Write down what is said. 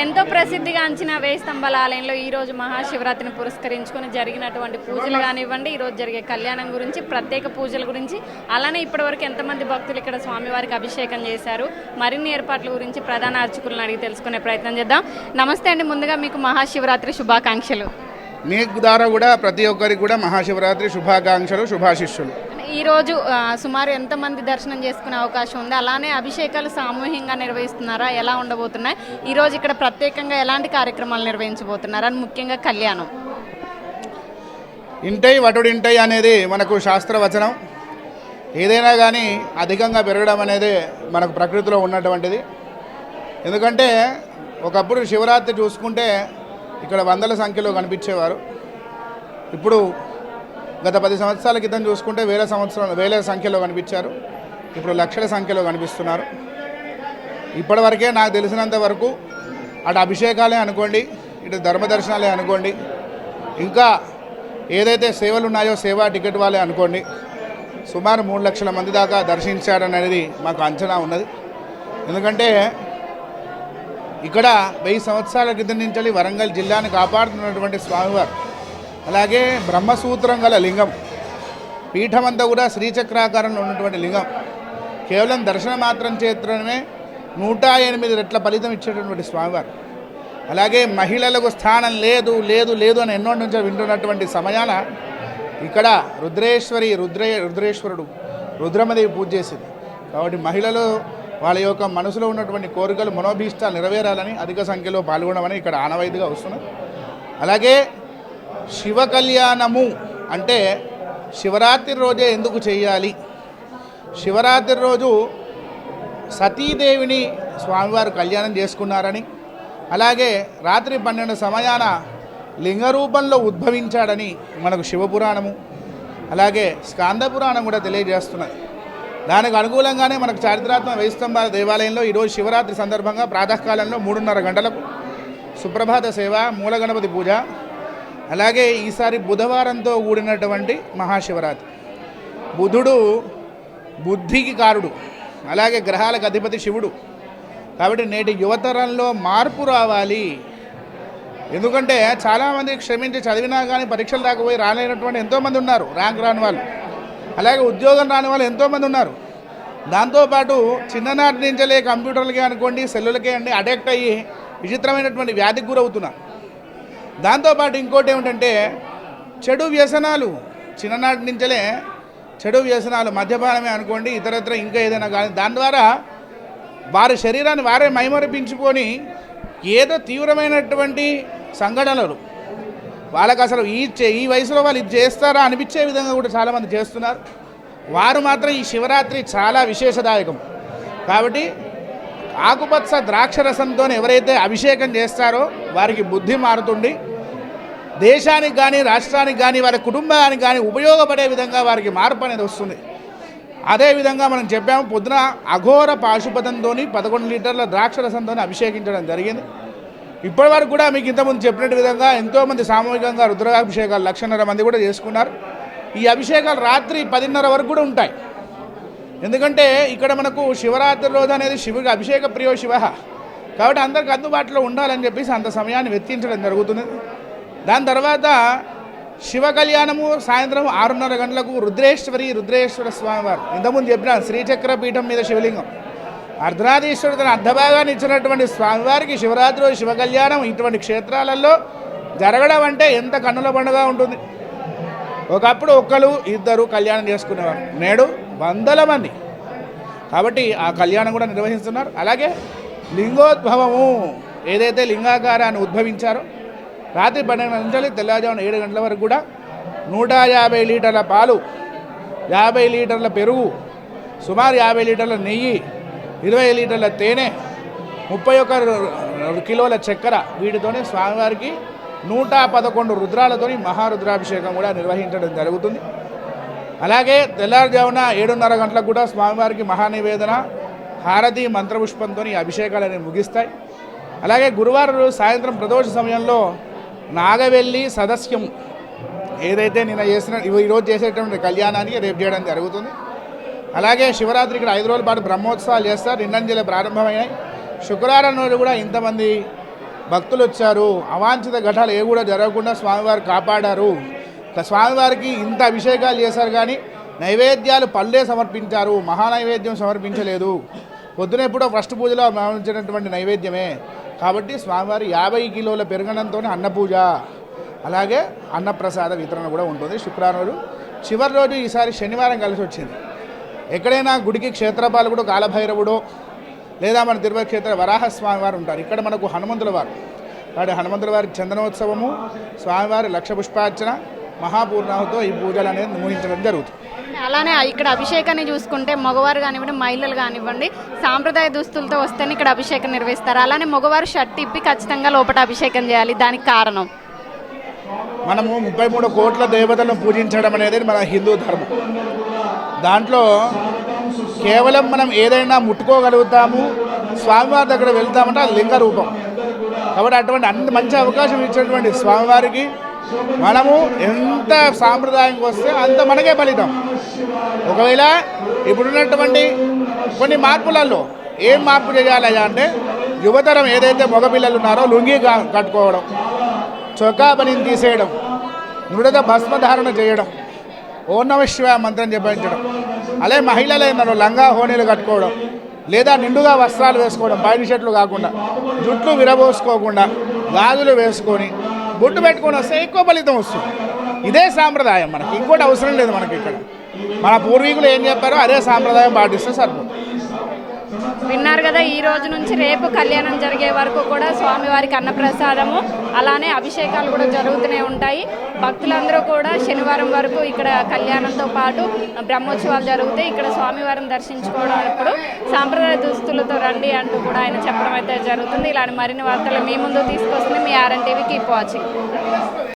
ఎంతో ప్రసిద్ధిగాంచిన వేయి స్తంభాల ఆలయంలో ఈ రోజు మహాశివరాత్రిని పురస్కరించుకొని జరిగినటువంటి పూజలు కానివ్వండి ఈ రోజు జరిగే కళ్యాణం గురించి ప్రత్యేక పూజల గురించి అలానే ఇప్పటివరకు ఎంతమంది భక్తులు ఇక్కడ స్వామివారికి అభిషేకం చేశారు మరిన్ని ఏర్పాట్ల గురించి ప్రధాన అర్చకులను అడిగి తెలుసుకునే ప్రయత్నం చేద్దాం. నమస్తే అండి ముందుగా మీకు మహాశివరాత్రి శుభాకాంక్షలు. మీ ద్వారా కూడా ప్రతి ఒక్కరికి కూడా మహాశివరాత్రి శుభాకాంక్షలు శుభాశిష్యులు. ఈరోజు సుమారు ఎంతమంది దర్శనం చేసుకునే అవకాశం ఉంది? అలానే అభిషేకాలు సామూహికంగా నిర్వహిస్తున్నారా? ఎలా ఉండబోతున్నాయి? ఈరోజు ఇక్కడ ప్రత్యేకంగా ఎలాంటి కార్యక్రమాలు నిర్వహించబోతున్నారు? అని ముఖ్యంగా కళ్యాణం. ఇంటై వటుడింటై అనేది మనకు శాస్త్రవచనం. ఏదైనా కానీ అధికంగా పెరగడం అనేది మనకు ప్రకృతిలో ఉన్నటువంటిది. ఎందుకంటే ఒకప్పుడు శివరాత్రి చూసుకుంటే ఇక్కడ వందల సంఖ్యలో కనిపించేవారు. ఇప్పుడు గత పది సంవత్సరాల క్రితం చూసుకుంటే వేల సంవత్సరాలు వేల సంఖ్యలో కనిపించారు. ఇప్పుడు లక్షల సంఖ్యలో కనిపిస్తున్నారు. ఇప్పటివరకే నాకు తెలిసినంత వరకు అటు అభిషేకాలే అనుకోండి ఇటు ధర్మ దర్శనాలే అనుకోండి ఇంకా ఏదైతే సేవలు ఉన్నాయో సేవా టికెట్ వాళ్ళే అనుకోండి సుమారు మూడు లక్షల మంది దాకా దర్శించాడనేది మాకు అంచనా ఉన్నది. ఎందుకంటే ఇక్కడ వెయ్యి సంవత్సరాల క్రితం నుంచి వరంగల్ జిల్లాని కాపాడుతున్నటువంటి స్వామివారు అలాగే బ్రహ్మసూత్రం గల లింగం. పీఠమంతా కూడా శ్రీచక్రాకారంలో ఉన్నటువంటి లింగం. కేవలం దర్శన మాత్రం చేత్రమే నూట ఎనిమిది రెట్ల ఫలితం ఇచ్చేటటువంటి స్వామివారు. అలాగే మహిళలకు స్థానం లేదు లేదు లేదు అని ఎన్నో నుంచి వింటున్నటువంటి సమయాన ఇక్కడ రుద్రేశ్వరి రుద్రే రుద్రేశ్వరుడు రుద్రమదేవి పూజ చేసింది. కాబట్టి మహిళలు వాళ్ళ యొక్క మనసులో ఉన్నటువంటి కోరికలు మనోభీష్టాలు నెరవేరాలని అధిక సంఖ్యలో పాల్గొనమని ఇక్కడ ఆనవాయితీగా వస్తున్నాం. అలాగే శివ కళ్యాణము అంటే శివరాత్రి రోజే ఎందుకు చేయాలి? శివరాత్రి రోజు సతీదేవిని స్వామివారు కళ్యాణం చేసుకున్నారని అలాగే రాత్రి పన్నెండు సమయాన లింగ రూపంలో ఉద్భవించాడని మనకు శివపురాణము అలాగే స్కాంద పురాణం కూడా తెలియజేస్తున్నది. దానికి అనుకూలంగానే మనకు చారిత్రాత్మక వైస్తంభాల దేవాలయంలో ఈరోజు శివరాత్రి సందర్భంగా ప్రాతకాలంలో మూడున్నర గంటలకు సుప్రభాత సేవ మూల గణపతి పూజ అలాగే ఈసారి బుధవారంతో కూడినటువంటి మహాశివరాత్రి. బుధుడు బుద్ధికి కారుడు అలాగే గ్రహాలకు అధిపతి శివుడు. కాబట్టి నేటి యువతరంలో మార్పు రావాలి. ఎందుకంటే చాలామంది క్షమించి చదివినా కానీ పరీక్షలు రాకపోయి రాలేనటువంటి ఎంతోమంది ఉన్నారు ర్యాంక్ రాని వాళ్ళు. అలాగే ఉద్యోగం రాని వాళ్ళు ఎంతోమంది ఉన్నారు. దాంతోపాటు చిన్ననాటి నుంచలే కంప్యూటర్లకే అనుకోండి సెల్లులకే అండి అడెక్ట్ అయ్యి విచిత్రమైనటువంటి వ్యాధికి గురవుతున్నారు. దాంతోపాటు ఇంకోటి ఏమిటంటే చెడు వ్యసనాలు చిన్ననాటి నుంచలే చెడు వ్యసనాలు మద్యపానమే అనుకోండి ఇతరత్ర ఇంకా ఏదైనా కానీ దాని ద్వారా వారి శరీరాన్ని వారే మైమరిపించుకొని ఏదో తీవ్రమైనటువంటి సంఘటనలు వాళ్ళకి అసలు ఈ చే- ఈ వయసులో వాళ్ళు ఇది చేస్తారా అనిపించే విధంగా కూడా చాలామంది చేస్తున్నారు. వారు మాత్రం ఈ శివరాత్రి చాలా విశేషదాయకం. కాబట్టి ఆకుపచ్చ ద్రాక్షరసంతో ఎవరైతే అభిషేకం చేస్తారో వారికి బుద్ధి మారుతుంది. దేశానికి కానీ రాష్ట్రానికి కానీ వారి కుటుంబానికి కానీ ఉపయోగపడే విధంగా వారికి మార్పు అనేది వస్తుంది. అదేవిధంగా మనం చెప్పాము పొద్దున అఘోర పాశుపతంతో పదకొండు లీటర్ల ద్రాక్షరసంతో అభిషేకించడం జరిగింది. ఇప్పటి వరకు కూడా మీకు ఇంతకుముందు చెప్పినట్టు విధంగా ఎంతోమంది సామూహికంగా రుద్రాభిషేకాలు లక్షన్నర మంది కూడా చేసుకున్నారు. ఈ అభిషేకాలు రాత్రి పదిన్నర వరకు కూడా ఉంటాయి. ఎందుకంటే ఇక్కడ మనకు శివరాత్రి రోజు అనేది శివుడికి అభిషేక ప్రియో శివ. కాబట్టి అందరికి అందుబాటులో ఉండాలని చెప్పేసి అంత సమయాన్ని వెచ్చించడం జరుగుతుంది. దాని తర్వాత శివ కళ్యాణము సాయంత్రం ఆరున్నర గంటలకు రుద్రేశ్వరి రుద్రేశ్వర స్వామివారు ఇంతకుముందు చెప్పిన శ్రీచక్ర పీఠం మీద శివలింగం. అర్ధనారీశ్వరుడు తన అర్ధభాగాన్ని ఇచ్చినటువంటి స్వామివారికి శివరాత్రి శివ కళ్యాణం ఇటువంటి క్షేత్రాలలో జరగడం అంటే ఎంత కన్నుల పండుగ ఉంటుంది. ఒకప్పుడు ఒక్కరు ఇద్దరు కళ్యాణం చేసుకునేవారు. నేడు వందల మంది. కాబట్టి ఆ కళ్యాణం కూడా నిర్వహిస్తున్నారు. అలాగే లింగోద్భవము ఏదైతే లింగాకారాన్ని ఉద్భవించారో రాత్రి పన్నెండు నుంచి తెల్లవారుజామున ఏడు గంటల వరకు కూడా నూట యాభై లీటర్ల పాలు యాభై లీటర్ల పెరుగు సుమారు యాభై లీటర్ల నెయ్యి ఇరవై లీటర్ల తేనె ముప్పై ఒక్క కిలోల చక్కెర వీటితోనే స్వామివారికి నూట పదకొండు రుద్రాలతోని మహారుద్రాభిషేకం కూడా నిర్వహించడం జరుగుతుంది. అలాగే తెల్లారుజామున ఏడున్నర గంటలకు కూడా స్వామివారికి మహానివేదన హారతి మంత్రపుష్పంతో అభిషేకాలు అనేవి ముగిస్తాయి. అలాగే గురువారం సాయంత్రం ప్రదోష సమయంలో నాగవెల్లి సదస్యం ఏదైతే నిన్న చేసిన ఈరోజు చేసేటువంటి కళ్యాణానికి రేపు చేయడం జరుగుతుంది. అలాగే శివరాత్రి ఇక్కడ ఐదు రోజుల పాటు బ్రహ్మోత్సవాలు చేస్తారు నిన్నంజలి ప్రారంభమయ్యాయి. శుక్రవారం రోజు కూడా ఇంతమంది భక్తులు వచ్చారు. అవాంఛిత ఘటాలు ఏ కూడా జరగకుండా స్వామివారు కాపాడారు. స్వామివారికి ఇంత అభిషేకాలు చేశారు కానీ నైవేద్యాలు పళ్ళే సమర్పించారు. మహానైవేద్యం సమర్పించలేదు. పొద్దున ఎప్పుడో ఫస్ట్ పూజలో భావించినటువంటి నైవేద్యమే. కాబట్టి స్వామివారి యాభై కిలోల పెరగడంతో అన్నపూజ అలాగే అన్నప్రసాద వితరణ కూడా ఉంటుంది శుక్రవారం రోజు చివరి రోజు ఈసారి శనివారం కలిసి వచ్చింది. ఎక్కడైనా గుడికి క్షేత్రపాలకుడు కాలభైరవుడు లేదా మన తిరుపతి క్షేత్ర వరాహస్వామి వారు ఉంటారు. ఇక్కడ మనకు హనుమంతుల వారు. కాబట్టి హనుమంతుల వారి చందనోత్సవము స్వామివారి లక్ష పుష్పార్చన మహాపూర్ణాహుతో ఈ పూజలు అనేది ముగించడం జరుగుతుంది. అలానే ఇక్కడ అభిషేకాన్ని చూసుకుంటే మగవారు కానివ్వండి మహిళలు కానివ్వండి సాంప్రదాయ దుస్తులతో వస్తేనే ఇక్కడ అభిషేకం నిర్వహిస్తారు. అలానే మగవారు షర్ట్ ఇప్పి ఖచ్చితంగా లోపల అభిషేకం చేయాలి. దానికి కారణం? మనము ముప్పై మూడు కోట్ల దేవతలను పూజించడం అనేది మన హిందూ ధర్మం. దాంట్లో కేవలం మనం ఏదైనా ముట్టుకోగలుగుతాము స్వామివారి దగ్గర వెళ్తామంటే అది లింగ రూపం కాబట్టి అటువంటి అంత మంచి అవకాశం ఇచ్చినటువంటి స్వామివారికి మనము ఎంత సాంప్రదాయంగా వస్తే అంత మనకే ఫలితం. ఒకవేళ ఇప్పుడున్నటువంటి కొన్ని మార్పులలో ఏం మార్పు చేయాలయ్యా అంటే యువతరం ఏదైతే మగపిల్లలు ఉన్నారో లుంగి కట్టుకోవడం చొక్కా పనిని తీసేయడం మృడత భస్మధారణ చేయడం ఓం నమ మంత్రం జపించడం అలాగే మహిళలు ఏంటో లంగా హోనీలు కట్టుకోవడం లేదా నిండుగా వస్త్రాలు వేసుకోవడం పైన షర్ట్లు కాకుండా జుట్లు విరబోసుకోకుండా గాజులు వేసుకొని బొట్టు పెట్టుకొని వస్తే ఎక్కువ ఫలితం వస్తుంది. ఇదే సాంప్రదాయం మనకి. ఇంకోటి అవసరం లేదు మనకి ఇక్కడ. మన పూర్వీకులు ఏం చెప్పారో అదే సాంప్రదాయం పాటిస్తే సరిపోతుంది. విన్నారు కదా ఈ రోజు నుంచి రేపు కళ్యాణం జరిగే వరకు కూడా స్వామివారికి అన్నప్రసాదము అలానే అభిషేకాలు కూడా జరుగుతూనే ఉంటాయి. భక్తులందరూ కూడా శనివారం వరకు ఇక్కడ కళ్యాణంతో పాటు బ్రహ్మోత్సవాలు జరుగుతాయి. ఇక్కడ స్వామివారిని దర్శించుకోవడం ఇప్పుడు సాంప్రదాయ దుస్తులతో రండి అంటూ కూడా ఆయన చెప్పడం అయితే జరుగుతుంది. ఇలాంటి మరిన్ని వార్తలు మీ ముందు తీసుకొస్తుంది మీ ఆర్ఎన్ టీవీ కీప్ వాచింగ్.